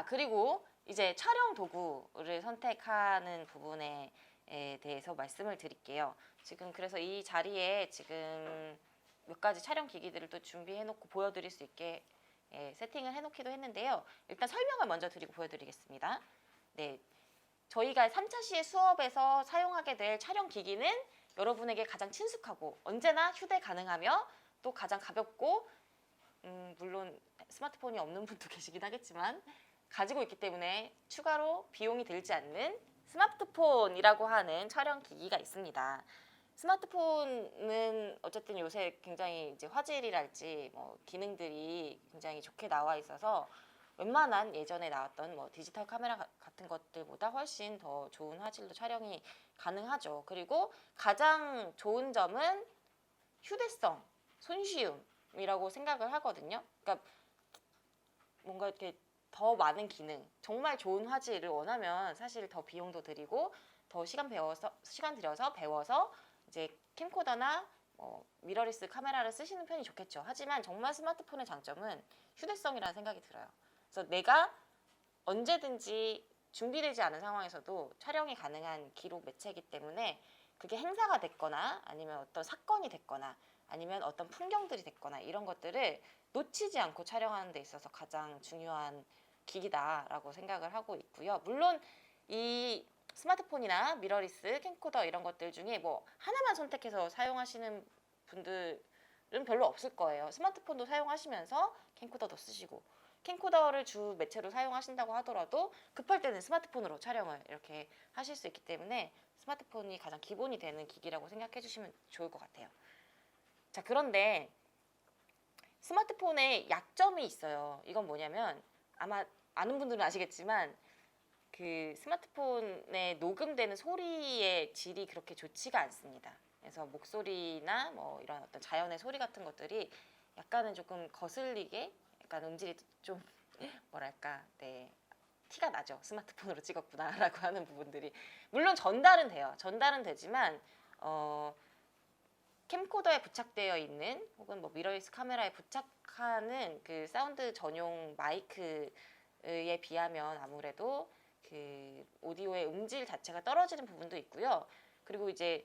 자, 그리고 이제 촬영 도구를 선택하는 부분에 에 대해서 말씀을 드릴게요. 지금 그래서 이 자리에 지금 몇 가지 촬영 기기들을 또 준비해 놓고 보여드릴 수 있게 예, 세팅을 해 놓기도 했는데요. 일단 설명을 먼저 드리고 보여드리겠습니다. 네. 저희가 3차 시의 수업에서 사용하게 될 촬영 기기는 여러분에게 가장 친숙하고 언제나 휴대 가능하며 또 가장 가볍고 음, 물론 스마트폰이 없는 분도 계시긴 하겠지만 가지고 있기 때문에 추가로 비용이 들지 않는 스마트폰이라고 하는 촬영 기기가 있습니다. 스마트폰은 어쨌든 요새 굉장히 이제 화질이랄지 뭐 기능들이 굉장히 좋게 나와 있어서 웬만한 예전에 나왔던 뭐 디지털 카메라 가- 같은 것들보다 훨씬 더 좋은 화질로 촬영이 가능하죠. 그리고 가장 좋은 점은 휴대성, 손쉬움이라고 생각을 하거든요. 그러니까 뭔가 이렇게 더 많은 기능, 정말 좋은 화질을 원하면 사실 더 비용도 들이고 더 시간 배워서 시간 들여서 배워서 이제 캠코더나 뭐 미러리스 카메라를 쓰시는 편이 좋겠죠. 하지만 정말 스마트폰의 장점은 휴대성이라는 생각이 들어요. 그래서 내가 언제든지 준비되지 않은 상황에서도 촬영이 가능한 기록 매체이기 때문에 그게 행사가 됐거나 아니면 어떤 사건이 됐거나 아니면 어떤 풍경들이 됐거나 이런 것들을 놓치지 않고 촬영하는 데 있어서 가장 중요한 기기다라고 생각을 하고 있고요. 물론 이 스마트폰이나 미러리스, 캠코더 이런 것들 중에 뭐 하나만 선택해서 사용하시는 분들은 별로 없을 거예요. 스마트폰도 사용하시면서 캠코더도 쓰시고 캠코더를 주 매체로 사용하신다고 하더라도 급할 때는 스마트폰으로 촬영을 이렇게 하실 수 있기 때문에 스마트폰이 가장 기본이 되는 기기라고 생각해 주시면 좋을 것 같아요. 자, 그런데 스마트폰에 약점이 있어요. 이건 뭐냐면 아마 아는 분들은 아시겠지만 그 스마트폰에 녹음되는 소리의 질이 그렇게 좋지가 않습니다. 그래서 목소리나 뭐 이런 어떤 자연의 소리 같은 것들이 약간은 조금 거슬리게 약간 음질이 좀 뭐랄까 네 티가 나죠. 스마트폰으로 찍었구나라고 하는 부분들이. 물론 전달은 돼요. 전달은 되지만 어 캠코더에 부착되어 있는 혹은 뭐 미러리스 카메라에 부착하는 그 사운드 전용 마이크 에 비하면 아무래도 그 오디오의 음질 자체가 떨어지는 부분도 있고요. 그리고 이제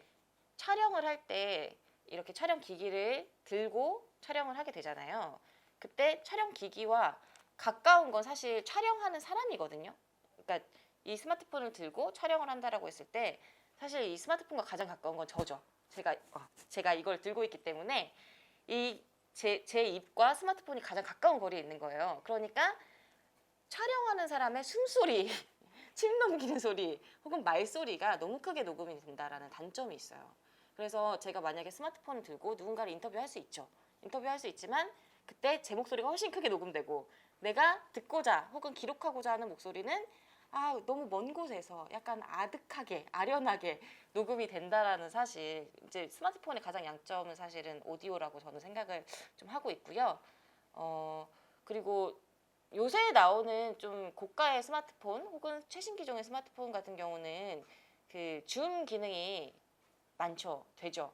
촬영을 할 때 이렇게 촬영 기기를 들고 촬영을 하게 되잖아요. 그때 촬영 기기와 가까운 건 사실 촬영하는 사람이거든요. 그러니까 이 스마트폰을 들고 촬영을 한다라고 했을 때 사실 이 스마트폰과 가장 가까운 건 저죠. 제가 어, 제가 이걸 들고 있기 때문에 이 제 제 입과 스마트폰이 가장 가까운 거리에 있는 거예요. 그러니까 촬영하는 사람의 숨소리, 침 넘기는 소리 혹은 말소리가 너무 크게 녹음이 된다라는 단점이 있어요. 그래서 제가 만약에 스마트폰을 들고 누군가를 인터뷰할 수 있죠. 인터뷰할 수 있지만 그때 제 목소리가 훨씬 크게 녹음되고 내가 듣고자 혹은 기록하고자 하는 목소리는 아 너무 먼 곳에서 약간 아득하게 아련하게 녹음이 된다라는 사실 이제 스마트폰의 가장 양점은 사실은 오디오라고 저는 생각을 좀 하고 있고요. 어 그리고 요새 나오는 좀 고가의 스마트폰 혹은 최신 기종의 스마트폰 같은 경우는 그 줌 기능이 많죠, 되죠.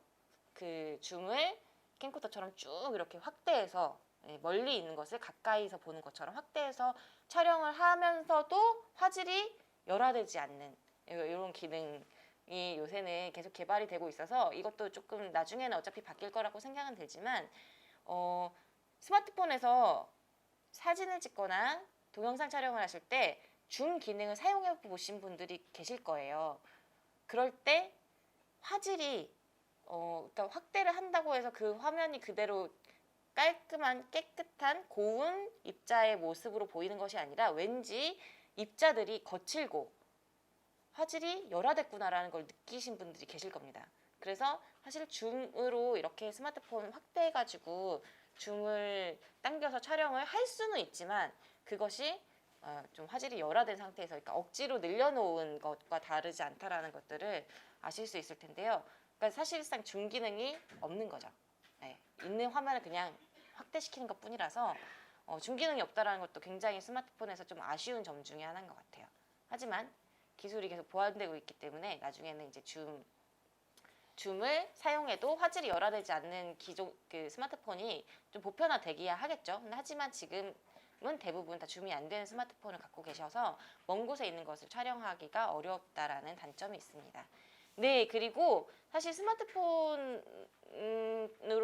그 줌을 캠코더처럼 쭉 이렇게 확대해서 예, 멀리 있는 것을 가까이서 보는 것처럼 확대해서 촬영을 하면서도 화질이 열화되지 않는 이런 기능이 요새는 계속 개발이 되고 있어서 이것도 조금 나중에는 어차피 바뀔 거라고 생각은 되지만 어, 스마트폰에서 사진을 찍거나 동영상 촬영을 하실 때 줌 기능을 사용해 보신 분들이 계실 거예요. 그럴 때 화질이 어, 그러니까 확대를 한다고 해서 그 화면이 그대로 깔끔한 깨끗한 고운 입자의 모습으로 보이는 것이 아니라 왠지 입자들이 거칠고 화질이 열화됐구나라는 걸 느끼신 분들이 계실 겁니다. 그래서 사실 줌으로 이렇게 스마트폰 확대해가지고 줌을 당겨서 촬영을 할 수는 있지만 그것이 어, 좀 화질이 열화된 상태에서 그러니까 억지로 늘려놓은 것과 다르지 않다라는 것들을 아실 수 있을 텐데요. 그러니까 사실상 줌 기능이 없는 거죠. 네, 있는 화면을 그냥 확대시키는 것 뿐이라서 어, 줌 기능이 없다라는 것도 굉장히 스마트폰에서 좀 아쉬운 점 중에 하나인 것 같아요. 하지만 기술이 계속 보완되고 있기 때문에 나중에는 이제 줌 줌을 사용해도 화질이 열화되지 않는 기존 그 스마트폰이 좀 보편화되기야 하겠죠. 하지만 지금 대부분 다 줌이 안 되는 스마트폰을 갖고 계셔서 먼 곳에 있는 것을 촬영하기가 어렵다라는 단점이 있습니다. 네, 그리고 사실 스마트폰으로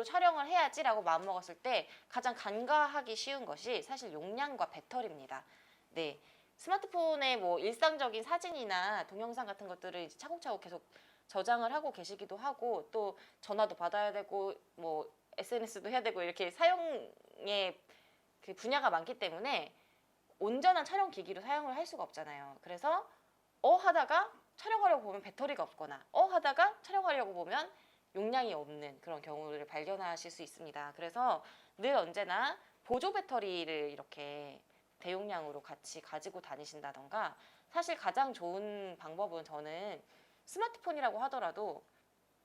촬영을 해야지라고 마음먹었을 때 가장 간과하기 쉬운 것이 사실 용량과 배터리입니다. 네. 스마트폰에 뭐 일상적인 사진이나 동영상 같은 것들을 이제 차곡차곡 계속 저장을 하고 계시기도 하고 또 전화도 받아야 되고 뭐 SNS도 해야 되고 이렇게 사용의 그 분야가 많기 때문에 온전한 촬영 기기로 사용을 할 수가 없잖아요. 그래서 어 하다가 촬영하려고 보면 배터리가 없거나 어 하다가 촬영하려고 보면 용량이 없는 그런 경우를 발견하실 수 있습니다. 그래서 늘 언제나 보조 배터리를 이렇게 대용량으로 같이 가지고 다니신다던가 사실 가장 좋은 방법은 저는 스마트폰이라고 하더라도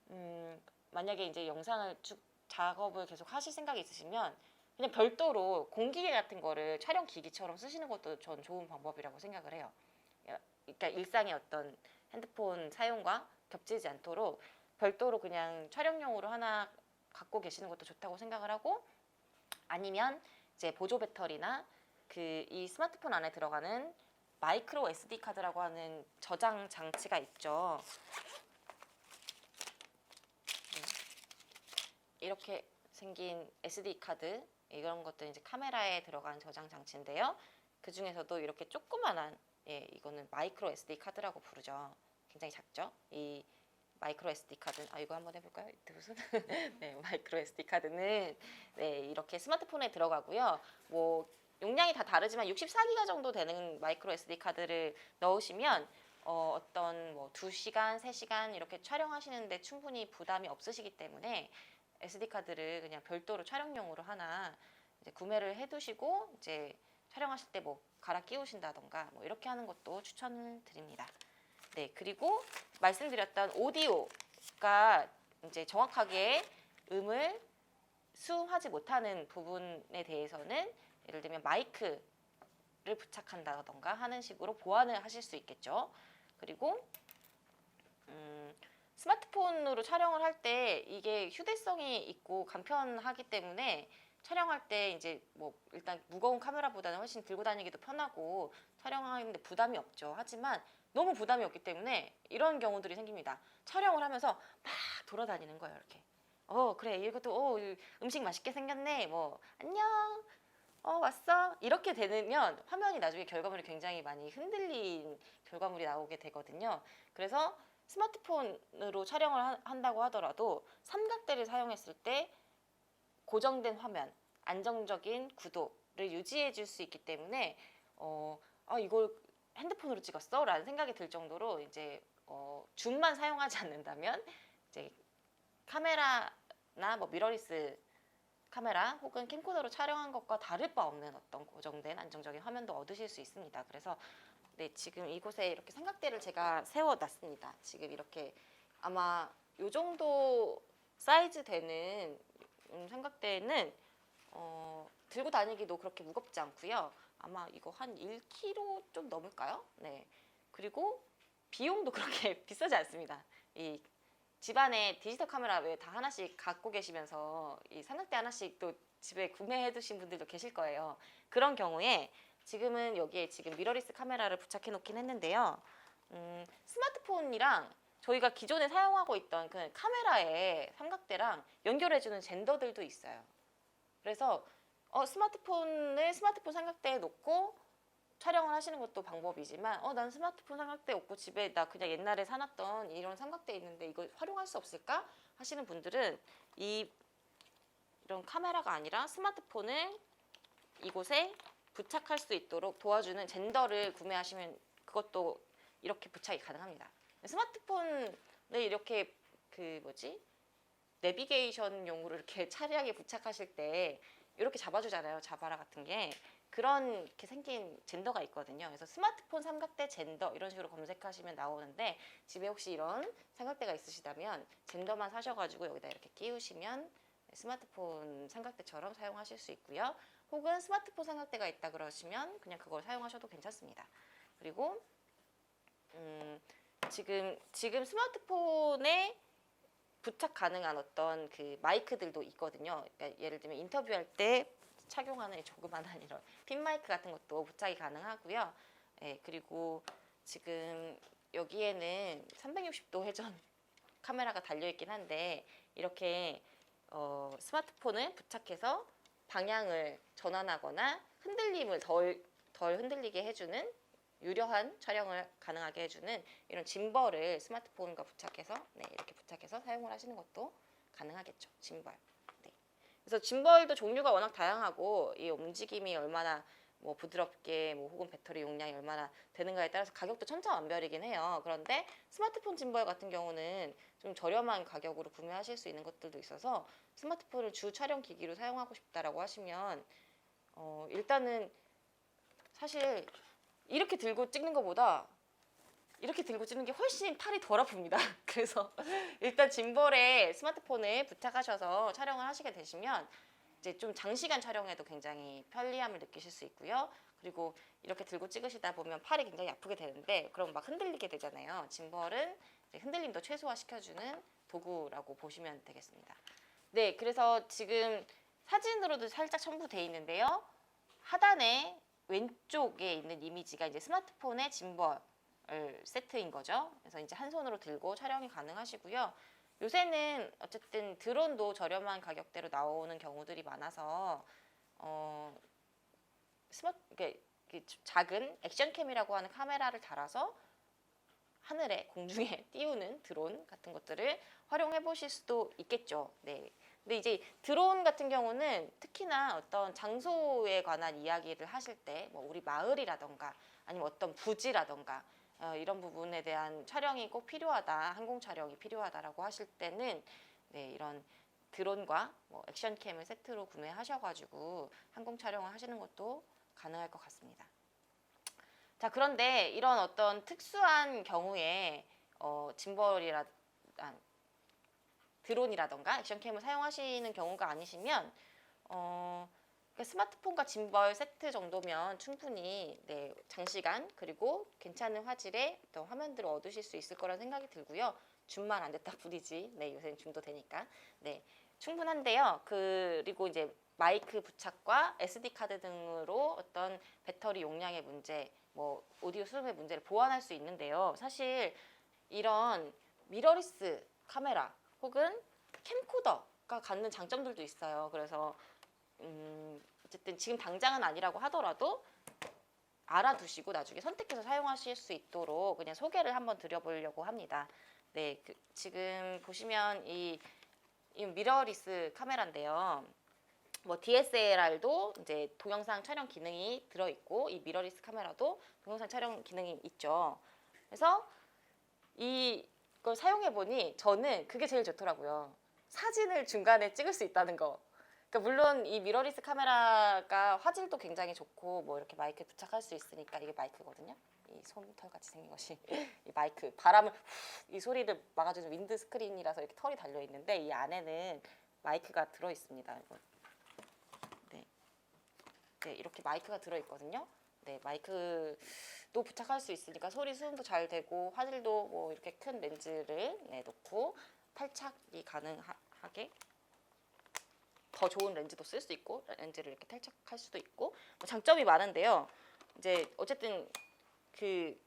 음, 만약에 이제 영상을 쭉 작업을 계속 하실 생각이 있으시면 그냥 별도로 공기계 같은 거를 촬영 기기처럼 쓰시는 것도 전 좋은 방법이라고 생각을 해요. 그러니까 일상의 어떤 핸드폰 사용과 겹치지 않도록 별도로 그냥 촬영용으로 하나 갖고 계시는 것도 좋다고 생각을 하고 아니면 이제 보조 배터리나 그 이 스마트폰 안에 들어가는 마이크로 SD 카드라고 하는 저장 장치가 있죠. 네. 이렇게 생긴 SD 카드 이런 것들 이제 카메라에 들어간 저장 장치인데요. 그 중에서도 이렇게 조그만한 예 이거는 마이크로 SD 카드라고 부르죠. 굉장히 작죠. 이 마이크로 SD 카드 아 이거 한번 해볼까요? 무슨 네 마이크로 SD 카드는 네 이렇게 스마트폰에 들어가고요. 뭐 용량이 다 다르지만 64기가 정도 되는 마이크로 SD 카드를 넣으시면 어, 어떤 뭐 2시간, 3시간 이렇게 촬영하시는데 충분히 부담이 없으시기 때문에 SD 카드를 그냥 별도로 촬영용으로 하나 이제 구매를 해 두시고 이제 촬영하실 때 뭐 갈아 끼우신다던가 뭐 이렇게 하는 것도 추천을 드립니다. 네, 그리고 말씀드렸던 오디오가 이제 정확하게 음을 수하지 못하는 부분에 대해서는 예를 들면 마이크를 부착한다던가 하는 식으로 보완을 하실 수 있겠죠. 그리고 음, 스마트폰으로 촬영을 할 때 이게 휴대성이 있고 간편하기 때문에 촬영할 때 이제 뭐 일단 무거운 카메라보다는 훨씬 들고 다니기도 편하고 촬영하는데 부담이 없죠. 하지만 너무 부담이 없기 때문에 이런 경우들이 생깁니다. 촬영을 하면서 막 돌아다니는 거예요. 이렇게. 어 그래 이것도 어 음식 맛있게 생겼네. 뭐 안녕. 어 왔어 이렇게 되면 화면이 나중에 결과물이 굉장히 많이 흔들린 결과물이 나오게 되거든요. 그래서 스마트폰으로 촬영을 하- 한다고 하더라도 삼각대를 사용했을 때 고정된 화면, 안정적인 구도를 유지해 줄 수 있기 때문에 어, 아 이걸 핸드폰으로 찍었어? 라는 생각이 들 정도로 이제 어, 줌만 사용하지 않는다면 이제 카메라나 뭐 미러리스 카메라 혹은 캠코더로 촬영한 것과 다를 바 없는 어떤 고정된 안정적인 화면도 얻으실 수 있습니다. 그래서 네, 지금 이곳에 이렇게 삼각대를 제가 세워 놨습니다. 지금 이렇게 아마 요 정도 사이즈 되는 음, 삼각대는 어, 들고 다니기도 그렇게 무겁지 않고요. 아마 이거 한 1kg 좀 넘을까요? 네. 그리고 비용도 그렇게 비싸지 않습니다. 이 집안에 디지털 카메라 왜 다 하나씩 갖고 계시면서 이 삼각대 하나씩 또 집에 구매해 두신 분들도 계실 거예요. 그런 경우에 지금은 여기에 지금 미러리스 카메라를 부착해 놓긴 했는데요. 음, 스마트폰이랑 저희가 기존에 사용하고 있던 그 카메라의 삼각대랑 연결해주는 젠더들도 있어요. 그래서 어, 스마트폰을 스마트폰 삼각대에 놓고 촬영을 하시는 것도 방법이지만 어, 난 스마트폰 삼각대 없고 집에 나 그냥 옛날에 사놨던 이런 삼각대 있는데 이거 활용할 수 없을까 하시는 분들은 이 이런 카메라가 아니라 스마트폰을 이곳에 부착할 수 있도록 도와주는 젠더를 구매하시면 그것도 이렇게 부착이 가능합니다. 스마트폰을 이렇게 그 뭐지 내비게이션용으로 이렇게 차량에 부착하실 때 이렇게 잡아주잖아요. 자바라 같은 게 그런 이렇게 생긴 젠더가 있거든요. 그래서 스마트폰 삼각대 젠더 이런 식으로 검색하시면 나오는데 집에 혹시 이런 삼각대가 있으시다면 젠더만 사셔가지고 여기다 이렇게 끼우시면 스마트폰 삼각대처럼 사용하실 수 있고요. 혹은 스마트폰 삼각대가 있다 그러시면 그냥 그걸 사용하셔도 괜찮습니다. 그리고 음, 지금 지금 스마트폰에 부착 가능한 어떤 그 마이크들도 있거든요. 그러니까 예를 들면 인터뷰할 때 착용하는 이 조그만한 이런 핀 마이크 같은 것도 부착이 가능하고요. 예, 그리고 지금 여기에는 360도 회전 카메라가 달려 있긴 한데 이렇게 어, 스마트폰을 부착해서 방향을 전환하거나 흔들림을 덜, 덜 흔들리게 해주는 유려한 촬영을 가능하게 해주는 이런 짐벌을 스마트폰과 부착해서 네, 이렇게 부착해서 사용을 하시는 것도 가능하겠죠. 짐벌. 네. 그래서 짐벌도 종류가 워낙 다양하고 이 움직임이 얼마나 뭐 부드럽게 뭐 혹은 배터리 용량이 얼마나 되는가에 따라서 가격도 천차만별이긴 해요. 그런데 스마트폰 짐벌 같은 경우는 좀 저렴한 가격으로 구매하실 수 있는 것들도 있어서 스마트폰을 주 촬영 기기로 사용하고 싶다라고 하시면 어, 일단은 사실 이렇게 들고 찍는 것보다 이렇게 들고 찍는 게 훨씬 팔이 덜 아픕니다. 그래서 일단 짐벌에 스마트폰을 부착하셔서 촬영을 하시게 되시면 이제 좀 장시간 촬영해도 굉장히 편리함을 느끼실 수 있고요. 그리고 이렇게 들고 찍으시다 보면 팔이 굉장히 아프게 되는데 그럼 막 흔들리게 되잖아요. 짐벌은 흔들림도 최소화시켜주는 도구라고 보시면 되겠습니다. 네, 그래서 지금 사진으로도 살짝 첨부돼 있는데요. 하단에 왼쪽에 있는 이미지가 이제 스마트폰의 짐벌 세트인 거죠. 그래서 이제 한 손으로 들고 촬영이 가능하시고요. 요새는 어쨌든 드론도 저렴한 가격대로 나오는 경우들이 많아서 어 스마트 이게 작은 액션캠이라고 하는 카메라를 달아서 하늘에 공중에 띄우는 드론 같은 것들을 활용해 보실 수도 있겠죠. 네. 근데 이제 드론 같은 경우는 특히나 어떤 장소에 관한 이야기를 하실 때 뭐 우리 마을이라던가 아니면 어떤 부지라던가 어, 이런 부분에 대한 촬영이 꼭 필요하다, 항공 촬영이 필요하다라고 하실 때는 네, 이런 드론과 뭐 액션캠을 세트로 구매하셔가지고 항공 촬영을 하시는 것도 가능할 것 같습니다. 자, 그런데 이런 어떤 특수한 경우에 어, 짐벌이라 아, 드론이라던가 액션캠을 사용하시는 경우가 아니시면 어, 그러니까 스마트폰과 짐벌 세트 정도면 충분히 네, 장시간 그리고 괜찮은 화질의 어떤 화면들을 얻으실 수 있을 거란 생각이 들고요. 줌만 안 됐다 뿐이지. 네, 요새는 줌도 되니까. 네, 충분한데요. 그리고 이제 마이크 부착과 SD 카드 등으로 어떤 배터리 용량의 문제, 뭐 오디오 수음의 문제를 보완할 수 있는데요. 사실 이런 미러리스 카메라 혹은 캠코더가 갖는 장점들도 있어요. 그래서 음, 어쨌든 지금 당장은 아니라고 하더라도 알아두시고 나중에 선택해서 사용하실 수 있도록 그냥 소개를 한번 드려보려고 합니다. 네, 그, 지금 보시면 이, 이 미러리스 카메라인데요. 뭐 DSLR도 이제 동영상 촬영 기능이 들어 있고 이 미러리스 카메라도 동영상 촬영 기능이 있죠. 그래서 이걸 사용해 보니 저는 그게 제일 좋더라고요. 사진을 중간에 찍을 수 있다는 거. 그러니까 물론 이 미러리스 카메라가 화질도 굉장히 좋고 뭐 이렇게 마이크 부착할 수 있으니까 이게 마이크거든요. 이 솜털 같이 생긴 것이 이 마이크 바람을 후, 이 소리를 막아주는 윈드 스크린이라서 이렇게 털이 달려 있는데 이 안에는 마이크가 들어 있습니다. 네. 네, 이렇게 마이크가 들어 있거든요. 네, 마이크도 부착할 수 있으니까 소리 수음도 잘 되고 화질도 뭐 이렇게 큰 렌즈를 네, 놓고 탈착이 가능하게 더 좋은 렌즈도 쓸 수 있고 렌즈를 이렇게 탈착할 수도 있고 뭐 장점이 많은데요. 이제 어쨌든 그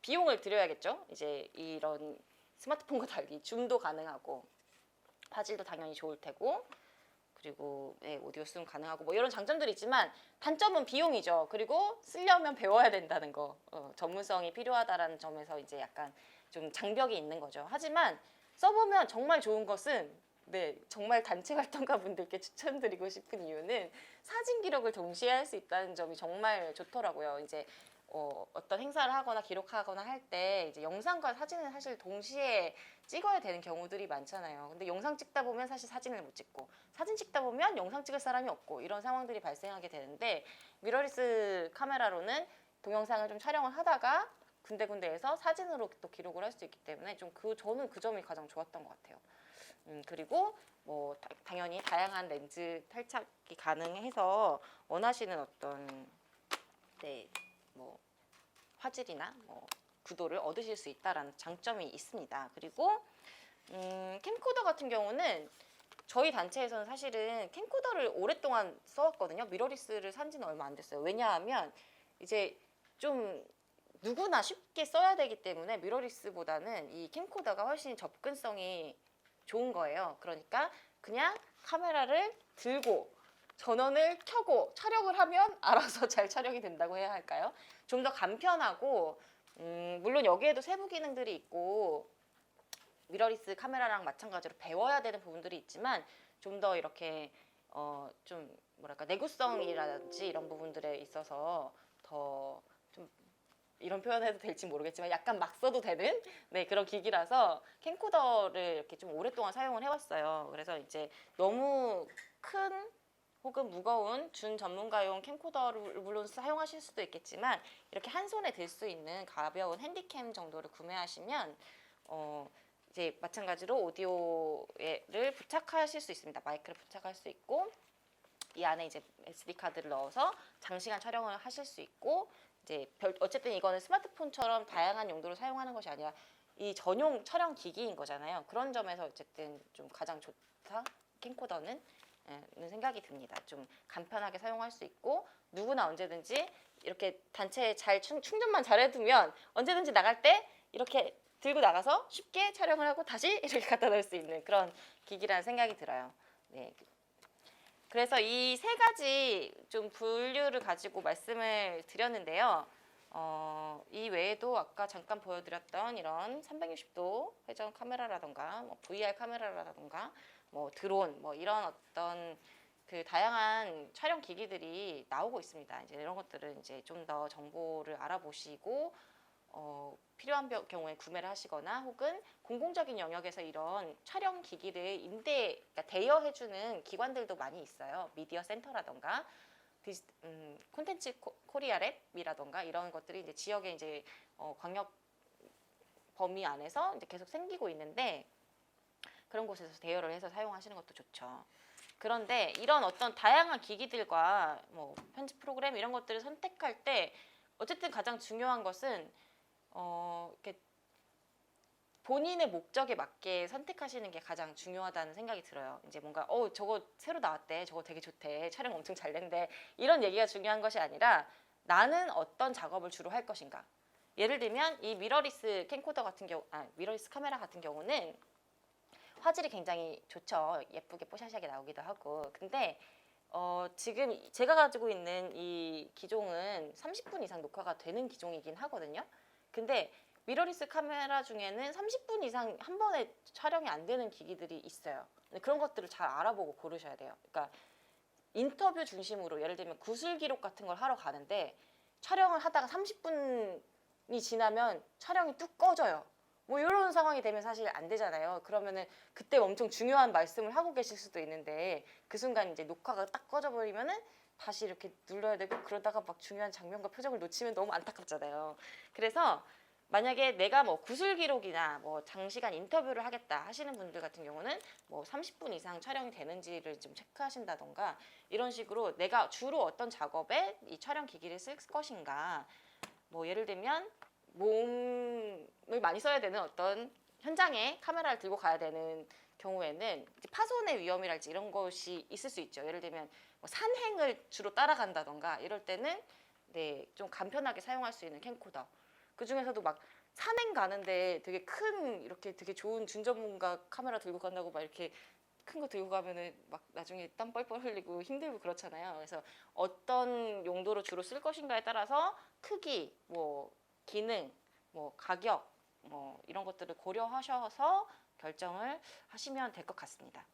비용을 들여야겠죠. 이제 이런 스마트폰과 달리 줌도 가능하고 화질도 당연히 좋을 테고 그리고 네, 오디오 수음 가능하고 뭐 이런 장점들이 있지만 단점은 비용이죠. 그리고 쓰려면 배워야 된다는 거 어, 전문성이 필요하다라는 점에서 이제 약간 좀 장벽이 있는 거죠. 하지만 써보면 정말 좋은 것은 네, 정말 단체 활동가 분들께 추천드리고 싶은 이유는 사진 기록을 동시에 할 수 있다는 점이 정말 좋더라고요. 이제 어, 어떤 행사를 하거나 기록하거나 할 때 이제 영상과 사진을 사실 동시에 찍어야 되는 경우들이 많잖아요. 근데 영상 찍다 보면 사실 사진을 못 찍고 사진 찍다 보면 영상 찍을 사람이 없고 이런 상황들이 발생하게 되는데 미러리스 카메라로는 동영상을 좀 촬영을 하다가 군데군데에서 사진으로 또 기록을 할 수 있기 때문에 좀 그 저는 그 점이 가장 좋았던 것 같아요. 음, 그리고 뭐 다- 당연히 다양한 렌즈 탈착이 가능해서 원하시는 어떤 네, 뭐 화질이나 뭐 구도를 얻으실 수 있다라는 장점이 있습니다. 그리고 음, 캠코더 같은 경우는 저희 단체에서는 사실은 캠코더를 오랫동안 써왔거든요. 미러리스를 산 지는 얼마 안 됐어요. 왜냐하면 이제 좀 누구나 쉽게 써야 되기 때문에 미러리스보다는 이 캠코더가 훨씬 접근성이 좋은 거예요. 그러니까 그냥 카메라를 들고 전원을 켜고 촬영을 하면 알아서 잘 촬영이 된다고 해야 할까요? 좀 더 간편하고 음, 물론 여기에도 세부 기능들이 있고 미러리스 카메라랑 마찬가지로 배워야 되는 부분들이 있지만 좀 더 이렇게 어, 좀 뭐랄까 내구성이라든지 이런 부분들에 있어서 더좀 이런 표현해도 될지 모르겠지만 약간 막 써도 되는 네 그런 기기라서 캠코더를 이렇게 좀 오랫동안 사용을 해왔어요. 그래서 이제 너무 큰 혹은 무거운 준 전문가용 캠코더를 물론 사용하실 수도 있겠지만 이렇게 한 손에 들 수 있는 가벼운 핸디캠 정도를 구매하시면 어 이제 마찬가지로 오디오를 부착하실 수 있습니다. 마이크를 부착할 수 있고 이 안에 이제 SD 카드를 넣어서 장시간 촬영을 하실 수 있고 이제 별 어쨌든 이거는 스마트폰처럼 다양한 용도로 사용하는 것이 아니라 이 전용 촬영 기기인 거잖아요. 그런 점에서 어쨌든 좀 가장 좋다 캠코더는 예, 는 생각이 듭니다. 좀 간편하게 사용할 수 있고 누구나 언제든지 이렇게 단체에 잘 충, 충전만 잘 해두면 언제든지 나갈 때 이렇게 들고 나가서 쉽게 촬영을 하고 다시 이렇게 갖다 놓을 수 있는 그런 기기라는 생각이 들어요. 네. 그래서 이 세 가지 좀 분류를 가지고 말씀을 드렸는데요. 어, 이 외에도 아까 잠깐 보여드렸던 이런 360도 회전 카메라라던가 뭐 VR 카메라라던가 뭐 드론 뭐 이런 어떤 그 다양한 촬영 기기들이 나오고 있습니다. 이제 이런 것들은 이제 좀 더 정보를 알아보시고 어, 필요한 겨- 경우에 구매를 하시거나 혹은 공공적인 영역에서 이런 촬영 기기를 임대, 그러니까 대여해주는 기관들도 많이 있어요. 미디어 센터라던가 디지, 음, 콘텐츠 코- 코리아 랩이라던가 이런 것들이 이제 지역에 이제 어, 광역 범위 안에서 이제 계속 생기고 있는데 그런 곳에서 대여를 해서 사용하시는 것도 좋죠. 그런데 이런 어떤 다양한 기기들과 뭐 편집 프로그램 이런 것들을 선택할 때 어쨌든 가장 중요한 것은 어 이렇게 본인의 목적에 맞게 선택하시는 게 가장 중요하다는 생각이 들어요. 이제 뭔가 어 저거 새로 나왔대, 저거 되게 좋대, 촬영 엄청 잘 된대 이런 얘기가 중요한 것이 아니라 나는 어떤 작업을 주로 할 것인가. 예를 들면 이 미러리스 캠코더 같은 경우, 아 미러리스 카메라 같은 경우는 화질이 굉장히 좋죠. 예쁘게 뽀샤시하게 나오기도 하고. 근데 어, 지금 제가 가지고 있는 이 기종은 30분 이상 녹화가 되는 기종이긴 하거든요. 근데 미러리스 카메라 중에는 30분 이상 한 번에 촬영이 안 되는 기기들이 있어요. 그런 것들을 잘 알아보고 고르셔야 돼요. 그러니까 인터뷰 중심으로 예를 들면 구술 기록 같은 걸 하러 가는데 촬영을 하다가 30분이 지나면 촬영이 뚝 꺼져요. 뭐 이런 상황이 되면 사실 안 되잖아요. 그러면은 그때 엄청 중요한 말씀을 하고 계실 수도 있는데 그 순간 이제 녹화가 딱 꺼져 버리면은 다시 이렇게 눌러야 되고 그러다가 막 중요한 장면과 표정을 놓치면 너무 안타깝잖아요. 그래서 만약에 내가 뭐 구술 기록이나 뭐 장시간 인터뷰를 하겠다 하시는 분들 같은 경우는 뭐 30분 이상 촬영이 되는지를 좀 체크하신다던가 이런 식으로 내가 주로 어떤 작업에 이 촬영 기기를 쓸 것인가 뭐 예를 들면 몸을 많이 써야 되는 어떤 현장에 카메라를 들고 가야 되는 경우에는 파손의 위험이랄지 이런 것이 있을 수 있죠. 예를 들면 뭐 산행을 주로 따라간다던가 이럴 때는 네, 좀 간편하게 사용할 수 있는 캠코더. 그 중에서도 막 산행 가는데 되게 큰 이렇게 되게 좋은 준전문가 카메라 들고 간다고 막 이렇게 큰 거 들고 가면은 막 나중에 땀 뻘뻘 흘리고 힘들고 그렇잖아요. 그래서 어떤 용도로 주로 쓸 것인가에 따라서 크기, 뭐 기능, 뭐 가격, 뭐 이런 것들을 고려하셔서 결정을 하시면 될 것 같습니다.